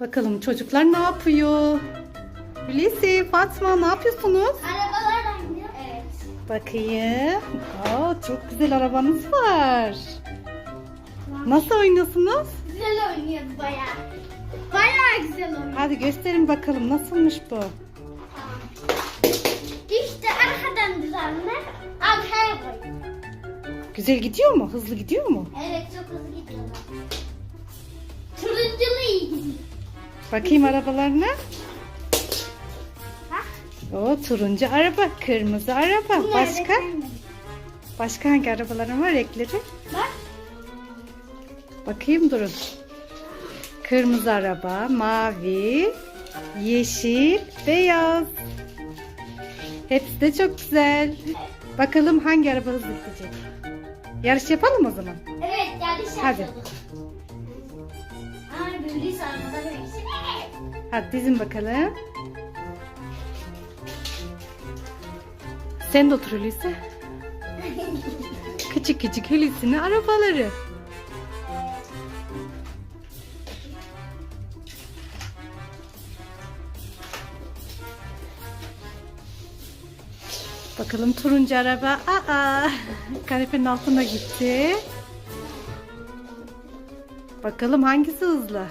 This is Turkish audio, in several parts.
Bakalım çocuklar ne yapıyor? Hulusi, Fatma ne yapıyorsunuz? Arabalar oynuyor. Evet. Bakayım. Aa, çok güzel arabanız var. Nasıl oynuyorsunuz? Güzel oynuyor bayağı. Bayağı güzel oynuyor. Hadi gösterin bakalım nasılmış bu? İşte arkadan düzenle. Arkaya koy. Güzel gidiyor mu? Hızlı gidiyor mu? Evet çok hızlı gidiyorlar. Turunculu iyi gidiyor. Bakayım arabalarına. O turuncu araba, kırmızı araba. bunlar Başka? Başka hangi arabaların var renkleri? Bak. Bakayım durun. Kırmızı araba, mavi, yeşil, beyaz. Hepsi de çok güzel. Bakalım hangi araba hızlı gidecek. Yarış yapalım o zaman. Evet yanlış Hadi. yapıyorduk. Aa böyle sarmadan hepsi. Hadi dizin bakalım. Sen de otur Hulusi. Küçük küçük Hulusi'nin arabaları. Bakalım turuncu araba. Aa, kanepenin altına gitti. Bakalım hangisi hızlı?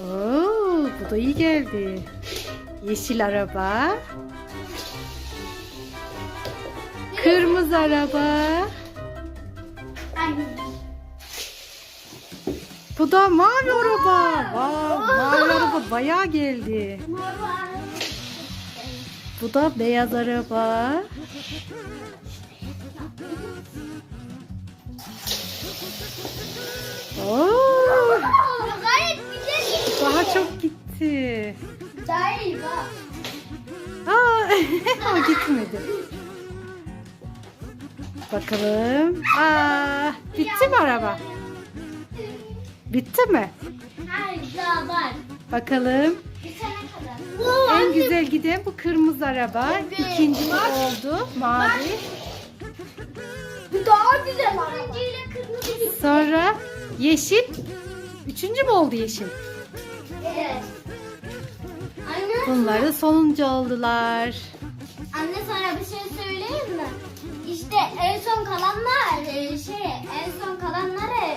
Oo, bu da iyi geldi. Yeşil araba. Kırmızı araba. Bu da mavi araba. Vay, mavi araba bayağı geldi. Bu da beyaz araba. Oo, Bak. Aa, o gitmedi. Bakalım. Aa, bitti mi araba? Bitti mi? Hayır daha var. Bakalım. Bitene kadar. En güzel giden bu kırmızı araba. Evet. İkinci oldu. Mavi. Bu daha güzel kırmızı gitti. Sonra yeşil. Üçüncü mü oldu yeşil? Evet. Anne, Bunlar da sonuncu oldular. anne sana bir şey söyleyeyim mi? İşte en son kalanlar e, şey en son kalanları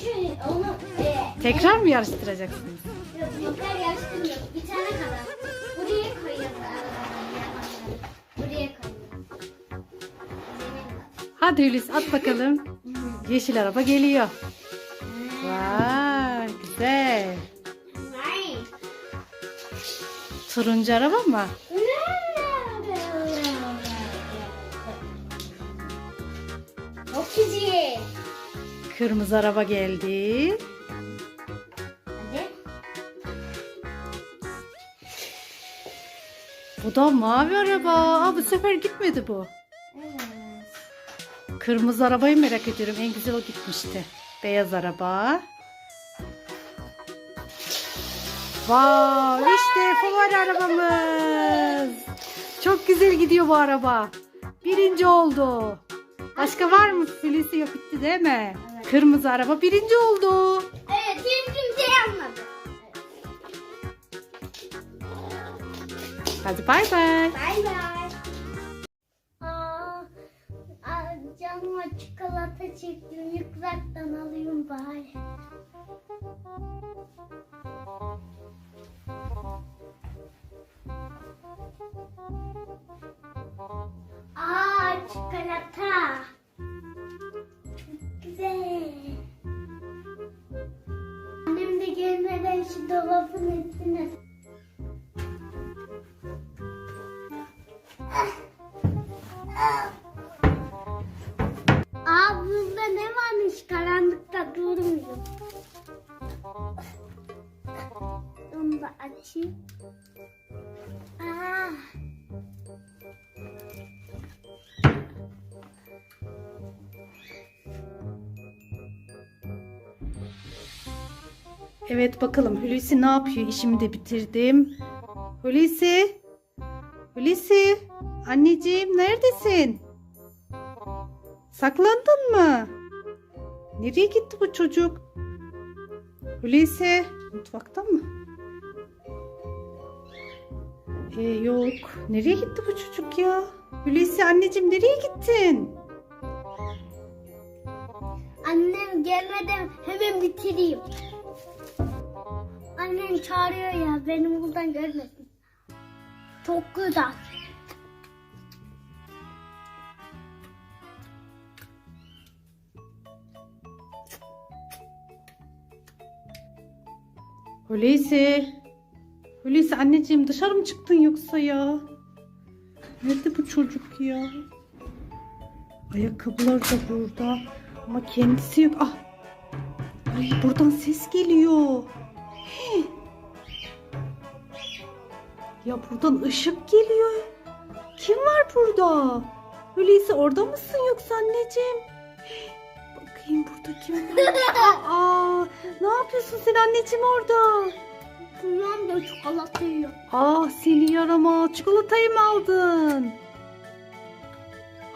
şu onu e, Tekrar mı yarıştıracaksınız? Yok, tekrar yarıştırmıyor. Bir tane kadar. Buraya yalanları. Buraya kadar. Hadi Hulusi at bakalım. Yeşil araba geliyor. Turuncu araba mı? Çok güzel. Kırmızı araba geldi. Hadi. Bu da mavi araba. Aa, bu sefer gitmedi bu. Evet. Kırmızı arabayı merak ediyorum. En güzel o gitmişti. Beyaz araba. Vav işte favori arabamız. Çok güzel gidiyor bu araba. Birinci oldu. Başka var mı? Hulusi yok bitti değil mi? Evet. Kırmızı araba birinci oldu. Evet, kim kimseyi anladı. Hadi bay bay. Bay bay. Aa, aa, canıma çikolata çektim. Yukarıdan alayım bari. Aa, çikolata. Çok güzel. Annem de gelmeden şu dolabın üstüne Aa bunda ne varmış karanlıkta durmuyor. Onu da açayım. Evet bakalım Hulusi ne yapıyor? İşimi de bitirdim. Hulusi. Hulusi. Anneciğim neredesin? Saklandın mı? Nereye gitti bu çocuk? Hulusi mutfakta mı? Ee, yok. Nereye gitti bu çocuk ya? Hulusi anneciğim nereye gittin? Annem gelmeden hemen bitireyim. Annem çağırıyor ya benim buradan görmesin. Çok güzel. Hulusi. Hulusi anneciğim dışarı mı çıktın yoksa ya? Nerede bu çocuk ya? Ayakkabılar da burada. Ama kendisi yok. Ah. Ay buradan ses geliyor. Ya buradan ışık geliyor. Kim var burada? Hulusi orada mısın yoksa anneciğim? Bakayım burada kim var? Aa, ne yapıyorsun sen anneciğim orada? Bundan da çikolata yiyor. Ah seni yaramaz. Çikolatayı mı aldın?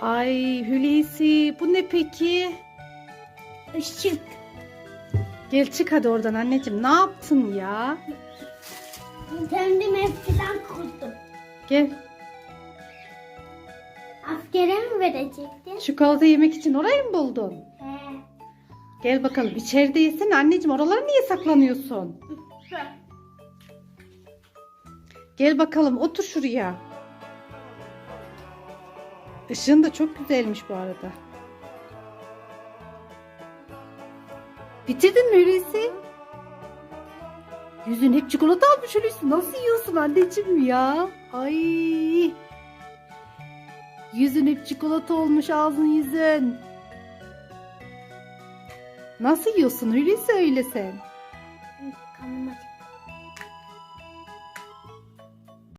Ay Hulusi bu ne peki? Işık. Gel çık hadi oradan anneciğim. Ne yaptın ya? Kendim eskiden kurdum. Gel. Askere mi verecektin? Çikolata yemek için orayı mı buldun? He. Gel bakalım içeride yesene anneciğim. Oralara niye saklanıyorsun? Gel bakalım otur şuraya. Işığın da çok güzelmiş bu arada. Bitirdin mi Hulusi? Yüzün hep çikolata almış oluyorsun. Nasıl yiyorsun anneciğim ya? Ay. Yüzün hep çikolata olmuş ağzın yüzün. Nasıl yiyorsun öyleyse öyle sen. Karnım aç.